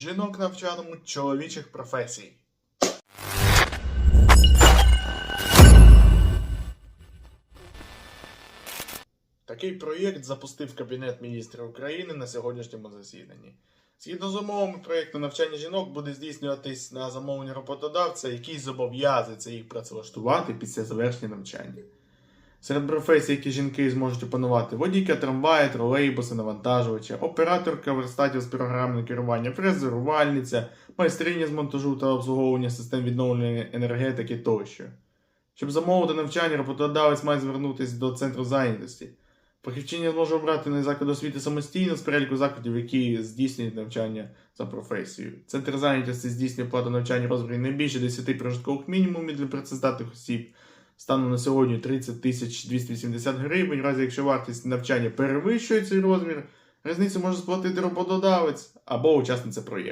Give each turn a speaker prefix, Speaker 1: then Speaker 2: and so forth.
Speaker 1: Жінок навчатимуть чоловічих професій. Такий проєкт запустив Кабінет міністрів України на сьогоднішньому засіданні. Згідно з умовами проєкту навчання жінок буде здійснюватись на замовлення роботодавця, який зобов'язується їх працевлаштувати після завершення навчання. Серед професій, які жінки зможуть опанувати водійка трамвая, тролейбуси, навантажувача, операторка верстатів з програмного керування, фрезерувальниця, майстриня з монтажу та обслуговування систем відновлення енергетики тощо. Щоб замовити навчання, роботодавець має звернутися до центру зайнятості. Фахівчиня зможе обрати на заклад освіти самостійно з переліку закладів, які здійснюють навчання за професією. Центр зайнятості здійснює плату навчання розмірі не більше 10 прожиткових мінімумів для працездатних осіб. Станом на сьогодні 30 тисяч 280 гривень. В разі якщо вартість навчання перевищує цей розмір, різницю може сплатити роботодавець або учасниця проєкту.